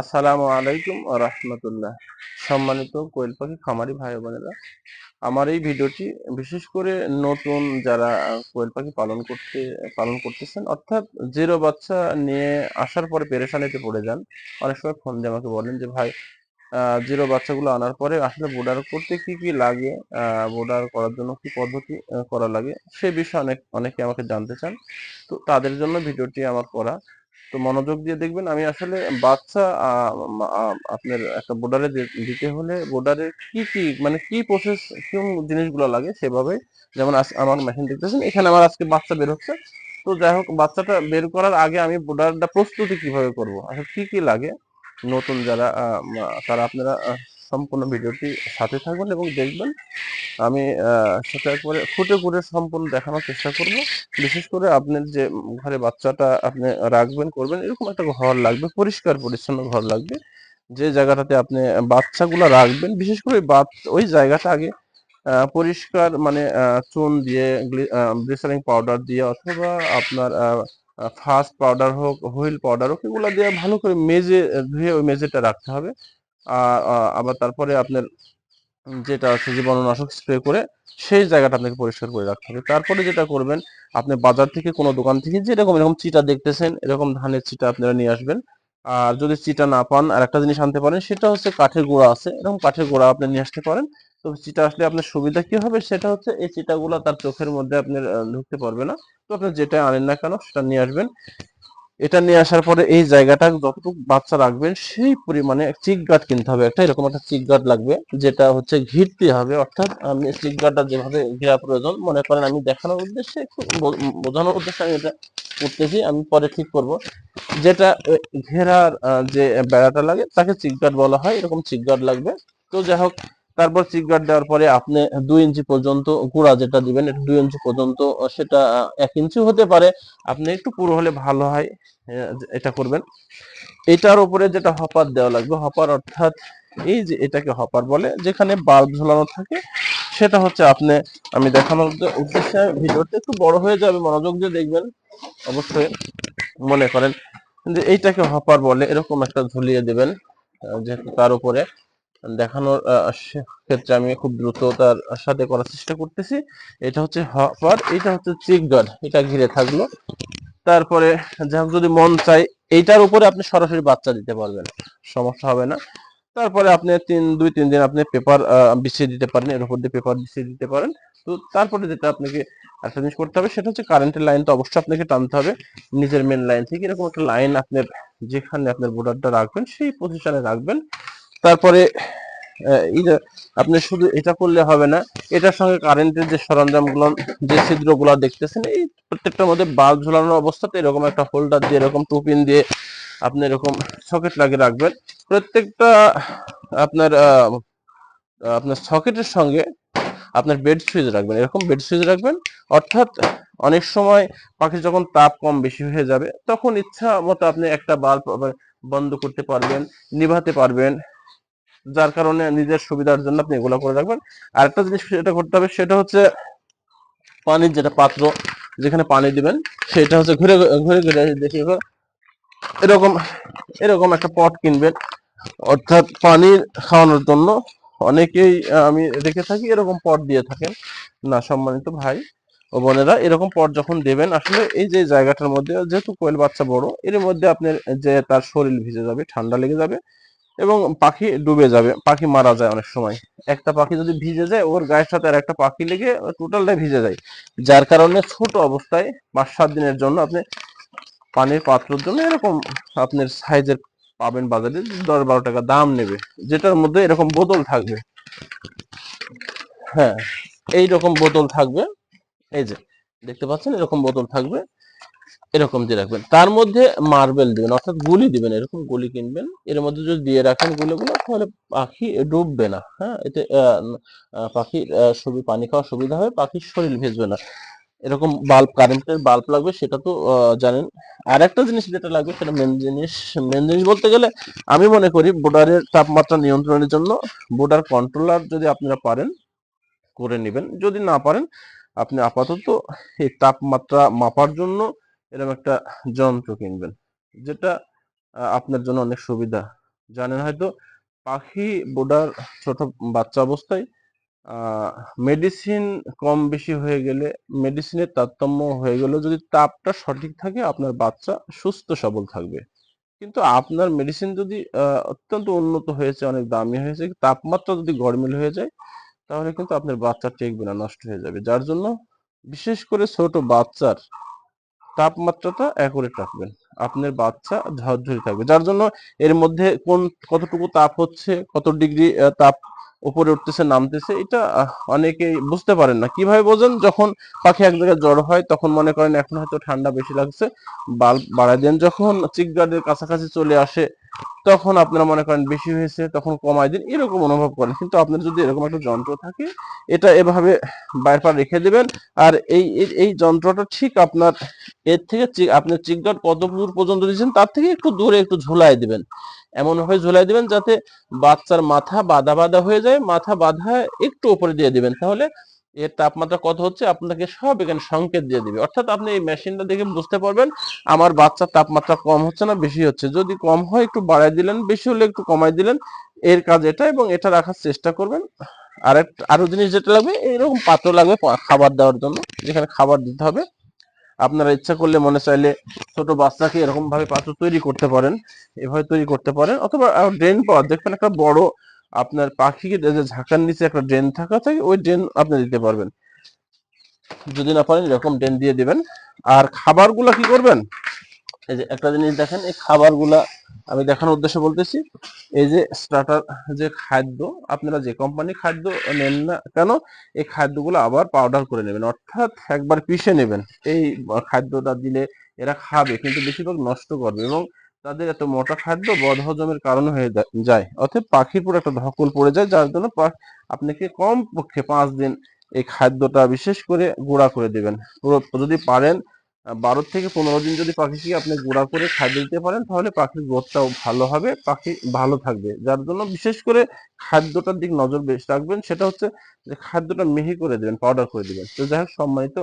আসসালামু আলাইকুম রহমতুল্লাহ। সম্মানিত কোয়েল পাখি খামারি ভাই বোনেরা, আমার এই ভিডিওটি বিশেষ করে নতুন যারা কোয়েল পাখি পালন করতে, পালন করতেছেন, অর্থাৎ জিরো বাচ্চা নিয়ে আসার পরে পেরেশানিতে পড়ে যান, অনেক সময় ফোন দিয়ে আমাকে বলেন যে, ভাই জিরো বাচ্চাগুলো আনার পরে আসলে বোর্ডার করতে কি কি লাগে বোর্ডার করার জন্য কি পদ্ধতি করা লাগে? সে বিষয়ে অনেক, অনেকে আমাকে জানতে চান। তো তাদের জন্য ভিডিওটি আমার করা। তো মনোযোগ দিয়ে দেখবেন আমি আসলে বাচ্চা আপনার একটা বোর্ডারে দিতে হলে বোর্ডারে কি কি মানে কি প্রসেস কোন জিনিসগুলো লাগে সেভাবে যেমন আমার মেশিন দেখতেছেন, এখানে আমার আজকে বাচ্চা বের হচ্ছে। তো যাই হোক, বাচ্চাটা বের করার আগে আমি বোর্ডারটা প্রস্তুতি কীভাবে করব? আসলে কি কি লাগে? নতুন যারা তারা আপনারা সম্পূর্ণ ভিডিওটি সাথে থাকবেন এবং দেখবেন আমি সেটা একবারে ফুটে ফুটে সম্পূর্ণ দেখানোর চেষ্টা করব। বিশেষ করে আপনার যে ঘরে বাচ্চাটা আপনি রাখবেন, করবেন, এরকম একটা ঘর লাগবে, পরিষ্কার পরিচ্ছন্ন ঘর লাগবে। যে জায়গাটাতে আপনি বাচ্চাগুলো রাখবেন, বিশেষ করে ওই জায়গাটা আগে পরিষ্কার মানে চুন দিয়ে ব্লিচারিং পাউডার দিয়ে অথবা আপনার ফাস্ট পাউডার হোক, হুইল পাউডার হোক, এগুলো দিয়ে ভালো করে মেজে, ধুয়ে ওই মেজেটা রাখতে হবে। আবার তারপরে আপনার যেটা আছে জীবাণুনাশক স্প্রে করে সেই জায়গাটা আপনাকে পরিষ্কার করে রাখতে হবে। তারপরে যেটা করবেন আপনি বাজার থেকে কোনো দোকান থেকে যেরকম এরকম চিটা দেখতেছেন এরকম ধানের চিটা আপনারা নিয়ে আসবেন। আর যদি চিটা না পান আর একটা জিনিস আনতে পারেন সেটা হচ্ছে কাঠের গোড়া আছে। এরকম কাঠের গোড়া আপনি নিয়ে আসতে পারেন। তো চিটা আসলে আপনার সুবিধা কি হবে? সেটা হচ্ছে এই চিটাগুলো তার চোখের মধ্যে আপনার আহ, ঢুকতে পারবে না। তো আপনি যেটা আনেন না কেন সেটা নিয়ে আসবেন। এটা নিয়ে আসার পরে এই জায়গাটা যতটুকু বাচ্চা রাখবেন, সেই পরিমাণে চিক গার্ড কিনতে হবে। একটা এরকম একটা চিক গার্ড লাগবে, যেটা হচ্ছে ঘিরতে হবে। অর্থাৎ আমি চিক গার্ডটা যেভাবে ঘেরা প্রয়োজন, মনে করেন আমি দেখানোর উদ্দেশ্যে বোঝানোর উদ্দেশ্যে আমি এটা করতেছি, আমি পরে ঠিক করব। যেটা ঘেরার যে বেড়াটা লাগে, তাকে চিক গার্ড বলা হয়, এরকম চিক গার্ড লাগবে। তো যাই হোক তারপর চিক গার্ড দেওয়ার পরে আপনি দুই ইঞ্চি পর্যন্ত গুঁড়া যেটা দিবেন, এটা দুই ইঞ্চি পর্যন্ত, সেটা এক ইঞ্চি হতে পারে। আপনি একটু পুরো হলে ভালো হয় এটা করবেন। এটার উপরে যেটা হপার দেওয়া লাগবে হপার অর্থাৎ এই যে এটাকে হপার বলে, যেখানে বাল্ব ঝোলানো থাকে, সেটা হচ্ছে আপনি, আমি দেখানোর উদ্দে- উদ্দেশ্যে ভিডিওটা একটু বড় হয়ে যাবে, মনোযোগ দিয়ে দেখবেন। অবশ্যই মনে করেন যে এইটাকে হপার বলে, এরকম একটা ঝুলিয়ে দেবেন যেহেতু তার উপরে। দেখানোর ক্ষেত্রে আমি খুব দ্রুত তার সাথে করার চেষ্টা করতেছি। এটা হচ্ছে হপার এটা হচ্ছে চিক গার্ড, এটা ঘিরে থাকল। তারপরে যাই যদি মন চাই, এইটার উপরে আপনি সরাসরি বাচ্চা দিতে পারবেন, সমস্যা হবে না। তারপরে আপনি তিন, দুই, তিন দিন আপনি পেপার বিছিয়ে দিতে পারেন, এর উপর দিয়ে পেপার বিছিয়ে দিতে পারেন। তো তারপরে যেটা আপনাকে একটা জিনিস করতে হবে, সেটা হচ্ছে কারেন্টের লাইন তো অবশ্যই আপনাকে টানতে হবে। নিজের মেন লাইন থেকে এরকম একটা লাইন আপনার, যেখানে আপনার বোর্ডারটা রাখবেন, সেই পজিশনে রাখবেন। তারপরে আপনি শুধু এটা করলে হবে না, এটার সঙ্গে কারেন্টের যে সরঞ্জামগুলো, যে ছিদ্রগুলো দেখতেছেন, এই প্রত্যেকটার মধ্যে বাল্ব ঝোলানো অবস্থাতে এরকম একটা হোল্ডার দিয়ে, এরকম টুপিন দিয়ে আপনি এরকম সকেট লাগিয়ে রাখবেন। প্রত্যেকটা, আপনার আপনার সকেটের সঙ্গে আপনার বেড সুইচ রাখবেন, এরকম বেড সুইচ রাখবেন। অর্থাৎ অনেক সময় পাখি যখন তাপ কম বেশি হয়ে যাবে, তখন ইচ্ছা মতো আপনি একটা বাল্ব বন্ধ করতে পারবেন, নিভাতে পারবেন। যার কারণে নিজের সুবিধার জন্য আপনি এগুলো করে রাখবেন। আর একটা জিনিস যেটা করতে হবে, সেটা হচ্ছে পানির যেটা পাত্র, যেখানে পানি দিবেন, সেটা হচ্ছে ঘুরে ঘুরে ঘুরে দেখি এরকম এরকম একটা পট কিনবেন। অর্থাৎ পানি খাওয়ানোর জন্য অনেকেই আমি দেখে থাকি এরকম পট দিয়ে থাকেন। না, সম্মানিত ভাই ও বোনেরা, এরকম পট যখন দেবেন, আসলে এই যে জায়গাটার মধ্যে, যেহেতু কোয়েল বাচ্চা বড়, এর মধ্যে আপনার যে তার শরীর ভিজে যাবে, ঠান্ডা লেগে যাবে এবং পাখি ডুবে যাবে, পাখি মারা যায় অনেক সময়। একটা পাখি যদি ভিজে যায়, ওর গায়ের সাথে আর একটা পাখি লেগে টোটালটাই ভিজে যায়। যার কারণে ছোট অবস্থায় পাঁচ সাত দিনের জন্য আপনি পানির পাত্রের জন্য এরকম আপনার সাইজের পাবেন বাজারে দশ বারো টাকা দাম নেবে, যেটার মধ্যে এরকম বোতল থাকবে। হ্যাঁ এই রকম বোতল থাকবে। এই যে, দেখতে পাচ্ছেন এরকম বোতল থাকবে। এরকম দিয়ে রাখবেন। তার মধ্যে মার্বেল দিবেন, অর্থাৎ গুলি দিবেন, এরকম গুলি কিনবেন। এর মধ্যে যদি দিয়ে রাখেন গুলোগুলো, তাহলে পাখি ডুববে না হ্যাঁ? এতে পাখির সুবি- পানি খাওয়ার সুবিধা হবে, পাখির শরীর ভেজবে না। এরকম বাল্ব কারেন্টের বাল্ব লাগবে, সেটা তো জানেন। আর একটা জিনিস যেটা লাগবে, সেটা মেন জিনিস মেন জিনিস বলতে গেলে আমি মনে করি বোর্ডারের তাপমাত্রা নিয়ন্ত্রণের জন্য বোর্ডার কন্ট্রোলার যদি আপনারা পারেন, করে নেবেন। যদি না পারেন, আপনি আপাতত এই তাপমাত্রা মাপার জন্য এরকম একটা যন্ত্র কিনবেন, যেটা আপনার জন্য অনেক সুবিধা। জানেন হয়তো, পাখি বোডার ছোট বাচ্চা অবস্থায় মেডিসিন কম বেশি হয়ে গেলে মেডিসিনের তারতম্য হয়ে গেলে যদি তাপটা সঠিক থাকে, আপনার বাচ্চা সুস্থ, সবল থাকবে। কিন্তু আপনার মেডিসিন যদি অত্যন্ত উন্নত হয়েছে, অনেক দামি হয়েছে, তাপমাত্রা যদি গরমিল হয়ে যায়, তাহলে কিন্তু আপনার বাচ্চা টেকবে না, নষ্ট হয়ে যাবে। যার জন্য বিশেষ করে ছোট বাচ্চার তাপমাত্রাটা অ্যাকুরেট রাখবেন। আপনার বাচ্চা ঝরঝরে থাকবে। যার জন্য এর মধ্যে কোন কতটুকু তাপ হচ্ছে, কত ডিগ্রি তাপ উপরে উঠতেছে নামতেছে এটা আহ, অনেকেই বুঝতে পারেন না। কীভাবে বোঝেন? যখন পাখি এক জায়গায় জ্বর হয় তখন মনে করেন এখন হয়তো ঠান্ডা বেশি লাগছে বাল্ব বাড়াই দেন। যখন চিকগার্ডের কাছাকাছি চলে আসে তখন আপনারা মনে করেন বেশি হয়েছে তখন কমাই দিন। এরকম অনুভব করেন। কিন্তু আপনার যদি এরকম একটা যন্ত্র থাকে এটা এভাবে বাইরে পা রেখে দেবেন। আর এই এই- যন্ত্রটা ঠিক আপনার এর থেকে আপনার চিকগার্ড কত দূর পর্যন্ত দিয়েছেন তার থেকে একটু দূরে একটু ঝুলাই দিবেন। এমন ভাবে ঝুলাই দিবেন যাতে বাচ্চার মাথা বাঁধা বাঁধা হয়ে যায়, মাথা বাঁধা একটু উপরে দিয়ে দিবেন। তাহলে এর তাপমাত্রা কত হচ্ছে? আপনাকে সব এখানে সংকেত দিয়ে দিবে। অর্থাৎ আপনি এই মেশিনটা দেখে বুঝতে পারবেন, আমার বাচ্চার তাপমাত্রা কম হচ্ছে না, বেশি হচ্ছে। যদি কম হয়, একটু বাড়াই দিলেন, বেশি হলে একটু কমাই দিলেন, এর কাজ এটা এবং এটা রাখার চেষ্টা করবেন। আর আরও জিনিস যেটা লাগবে, এরকম পাত্র লাগবে খাবার দেওয়ার জন্য, যেখানে খাবার দিতে হবে। আপনারা ইচ্ছা করলে মনে চাইলে ছোট বাচ্চাকে এরকম ভাবে পাত্র তৈরি করতে পারেন, এভাবে তৈরি করতে পারেন, অথবা ড্রেন পাওয়ার দেখবেন একটা বড় আপনার পাখিকে ঝাঁকার নিচে একটা ড্রেন থাকা থাকে, ওই ড্রেন আপনি দিতে পারবেন। যদি না পারেন এরকম ড্রেন দিয়ে দিবেন। আর খাবারগুলো কি করবেন? এই যে একটা জিনিস দেখেন, এই খাবারগুলা আমি দেখানোর উদ্দেশ্যে বলতেছি, এই যে স্টার্টার যে খাদ্য, আপনারা যে কোম্পানি খাদ্য নেন না কেন, এই খাদ্যগুলো আবার পাউডার করে নেবেন, অর্থাৎ একবার পিষে নেবেন। এই খাদ্যটা দিলে এরা খাবে, কিন্তু বেশিরভাগ নষ্ট করবে এবং তাদের এত মোটা খাদ্য বদহজমের কারণ হয়ে যায়। অর্থাৎ পাখির পুরো একটা ধকল পড়ে যায়, যার জন্য আপনাকে কম পক্ষে পাঁচ দিন এই খাদ্যটা বিশেষ করে গুঁড়া করে দেবেন। পুরো যদি পারেন বারো থেকে পনেরো দিন যদি পাখিকে আপনি গুঁড়া করে খাদ্য দিতে পারেন, তাহলে পাখির গ্রোথটাও ভালো হবে, পাখি ভালো থাকবে। যার জন্য বিশেষ করে খাদ্যটার দিক নজর বেশ রাখবেন, সেটা হচ্ছে যে খাদ্যটা মিহি করে দেবেন পাউডার করে দেবেন। তো যাই হোক, সম্মানিত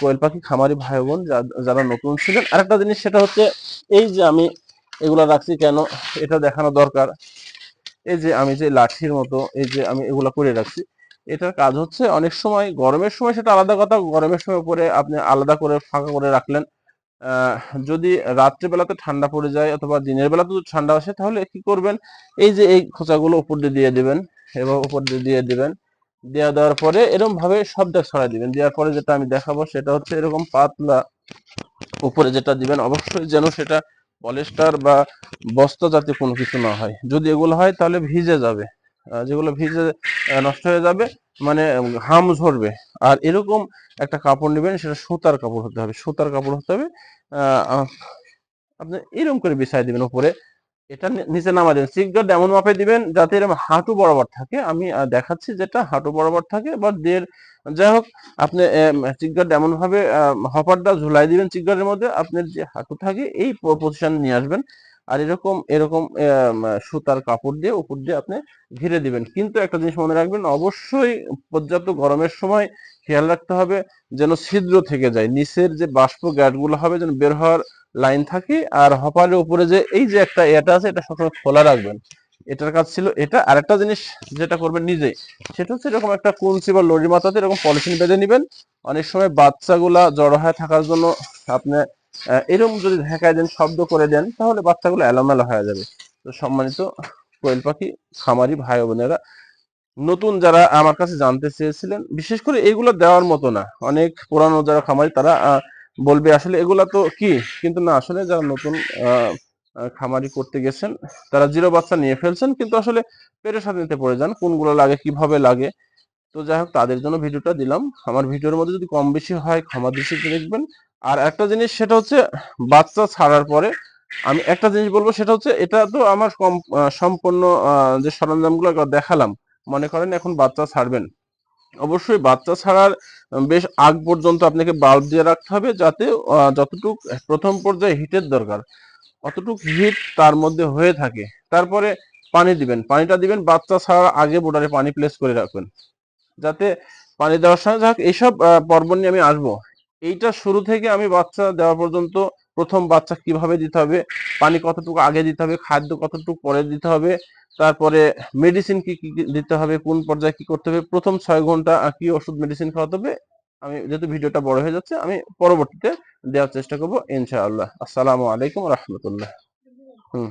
কোয়েল পাখি খামারি ভাই বোন যারা নতুন ছিলেন, আরেকটা জিনিস সেটা হচ্ছে, এই যে আমি এগুলা রাখছি কেন, এটা দেখানো দরকার। এই যে আমি যে লাঠির মতো, এই যে আমি এগুলা করে রাখছি এটার কাজ হচ্ছে। অনেক সময় গরমের সময় সেটা আলাদা কথা। গরমের সময় উপরে আপনি আলাদা করে, ফাঁকা করে রাখলেন। যদি রাত্রিবেলাতে ঠান্ডা পড়ে যায় অথবা দিনের বেলাতে যদি ঠান্ডা আসে, তাহলে কি করবেন? এই যে এই খোঁচাগুলো উপর দিয়ে দিয়ে দিবেন এবং উপর দিয়ে দিয়ে দেবেন। দেওয়া দেওয়ার পরে এরকম ভাবে সব ছড়াই দিবেন। দেওয়ার পরে যেটা আমি দেখাবো সেটা হচ্ছে এরকম পাতলা উপরে যেটা দিবেন, অবশ্যই যেন সেটা পলিস্টার বা বস্তা জাতীয় কোনো কিছু না হয়। যদি এগুলো হয় তাহলে ভিজে যাবে। যেগুলো ভিজে নষ্ট হয়ে যাবে মানে হাম ঝরবে। আর এরকম একটা কাপড় নেবেন, সেটা সুতার কাপড় হতে হবে। সুতার কাপড় হতে হবে আপনি এরকম করে বিছাই দিবেন উপরে। এটা নিচে নামা দিবেন। সিকগার্ড এমন মাপে দিবেন, যাতে এরকম হাঁটু বরাবর থাকে। আমি দেখাচ্ছি যেটা হাঁটু বরাবর থাকে, বা দেড়, যাই হোক, আপনি চিকগার্ড এমন ভাবে হপারটা ঝুলাই দিবেন চিকগার্ডের মধ্যে। আপনার যে হাঁটু থাকে, এই পজিশন নিয়ে আসবেন। আর এরকম এরকম সুতার কাপড় দিয়ে উপর দিয়ে আপনি ঘিরে দিবেন। কিন্তু একটা জিনিস মনে রাখবেন, অবশ্যই পর্যাপ্ত গরমের সময় খেয়াল রাখতে হবে যেন ছিদ্র থেকে যায়। নিচের যে বাষ্প গ্যাটগুলো হবে যেন বের হওয়ার লাইন থাকে আর হপারের উপরে যে এই যে একটা এটা আছে, এটা সবসময় খোলা রাখবেন। এটার কাজ ছিল এটা। আরেকটা জিনিস যেটা করবেন নিজেই, সেটা হচ্ছে এরকম একটা কুঞ্চি বা লড়ি মাথাতে এরকম পলিথিন বেঁধে নিবেন। অনেক সময় বাচ্চাগুলা জড়ো হয়ে থাকার জন্য আপনি এরকম যদি ঢাকায় দেন, শব্দ করে দেন, তাহলে বাচ্চাগুলো এলোমেলো হয়ে যাবে। তো সম্মানিত কোয়েল পাখি, খামারি ভাই বোনেরা, নতুন যারা আমার কাছে জানতে চেয়েছিলেন, বিশেষ করে এগুলো দেওয়ার মতো না। অনেক পুরানো যারা খামারি, তারা বলবে আসলে এগুলা তো কি? কিন্তু না, আসলে যারা নতুন খামারি করতে গেছেন, তারা জিরো বাচ্চা নিয়ে ফেলছেন, কিন্তু আসলে পেরেশানিতে পড়ে যান, কোনগুলো লাগে, কীভাবে লাগে। তো যাই হোক, তাদের জন্য ভিডিওটা দিলাম। আমার ভিডিওর মধ্যে যদি কম বেশি হয়, ক্ষমা দৃষ্টিতে দেখবেন। আর একটা জিনিস সেটা হচ্ছে বাচ্চা ছাড়ার পরে আমি একটা জিনিস বলব, সেটা হচ্ছে এটা তো আমার সম্পূর্ণ যে সরঞ্জামগুলো দেখালাম, মনে করেন এখন বাচ্চা ছাড়বেন। অবশ্যই বাচ্চা ছাড়ার বেশ আগ পর্যন্ত আপনাকে বাল্ব দিয়ে রাখতে হবে যাতে যতটুক প্রথম পর্যায়ে হিটের দরকার, অতটুক হিট তার মধ্যে হয়ে থাকে। তারপরে পানি দিবেন, পানিটা দিবেন, বাচ্চা ছাড়ার আগে বোর্ডারে পানি প্লেস করে রাখবেন। যাতে পানি দেওয়ার সময় যাক এইসব পর্ব নিয়ে আমি আসব। এইটা শুরু থেকে আমি বাচ্চা দেওয়া পর্যন্ত প্রথম বাচ্চা কীভাবে দিতে হবে, পানি কতটুকু আগে দিতে হবে, খাদ্য কতটুকু পরে দিতে হবে, তারপরে মেডিসিন কি কি দিতে হবে, কোন পর্যায়ে কি করতে হবে, প্রথম ছয় ঘণ্টা কি ওষুধ মেডিসিন খাওয়াতে হবে, আমি যেহেতু ভিডিওটা বড় হয়ে যাচ্ছে, আমি পরবর্তীতে দেওয়ার চেষ্টা করব, ইনশাআল্লাহ। আসসালামু আলাইকুম রহমতুল্লাহ। হুম।